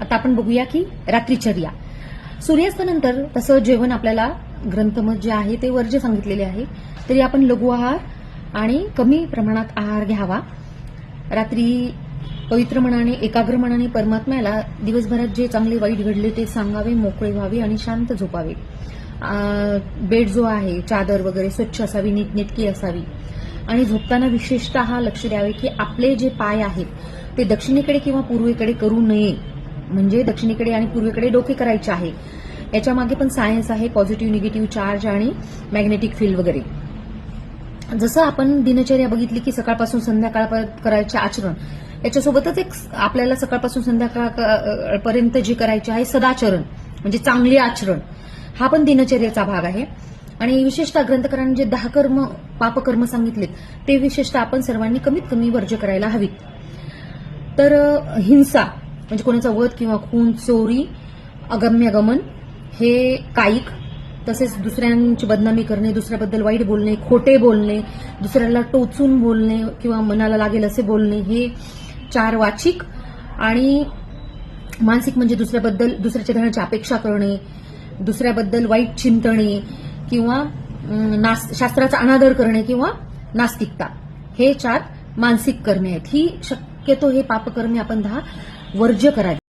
आता आपण बघूया की रात्रीचर्या सूर्यास्तानंतर तसं जेवण आपल्याला ग्रंथमत जे आहे ते वर्ज्य सांगितलेले आहे तरी आपण लघु आहार आणि कमी प्रमाणात आहार घ्यावा. रात्री पवित्र मनाने एकाग्र मनाने परमात्म्याला दिवसभरात जे चांगले वाईट घडले ते सांगावे मोकळे व्हावे आणि शांत झोपावे. बेड जो आहे चादर वगैरे स्वच्छ असावी नीटनेटकी असावी. आणि झोपताना विशेषतः लक्ष द्यावे की आपले जे पाय आहेत ते दक्षिणेकडे किंवा पूर्वेकडे करू नये. म्हणजे दक्षिणेकडे आणि पूर्वेकडे डोके करायचे आहे. याच्या मागे पण सायन्स आहे पॉझिटिव्ह निगेटिव्ह चार्ज आणि मॅग्नेटिक फील्ड वगैरे. जसं आपण दिनचर्या बघितली की सकाळपासून संध्याकाळपर्यंत करायचे आचरण याच्यासोबतच एक आपल्याला सकाळपासून संध्याकाळपर्यंत जे करायचे आहे सदाचरण म्हणजे चांगले आचरण हा पण दिनचर्याचा भाग आहे. आणि विशेषतः ग्रंथकारांनी जे दहा कर्म पापकर्म सांगितलेत ते विशेषतः आपण सर्वांनी कमीत कमी वर्ज्य करायला हवीत. तर हिंसा म्हणजे कोणाचा वध किंवा खून चोरी अगम्य गमन हे कायिक तसेच दुसऱ्यांची बदनामी करणे दुसऱ्याबद्दल वाईट बोलणे खोटे बोलणे दुसऱ्याला टोचून बोलणे किंवा मनाला लागेल असे बोलणे हे चार वाचिक आणि मानसिक म्हणजे दुसऱ्याबद्दल दुसऱ्याच्या धनाची अपेक्षा करणे दुसऱ्याबद्दल वाईट चिंतणे किंवा शास्त्राचा अनादर करणे किंवा नास्तिकता. हे चार मानसिक करणे आहेत. ही शक्यतो हे पापकर्मे आपण दहा वर्ज्य करावी.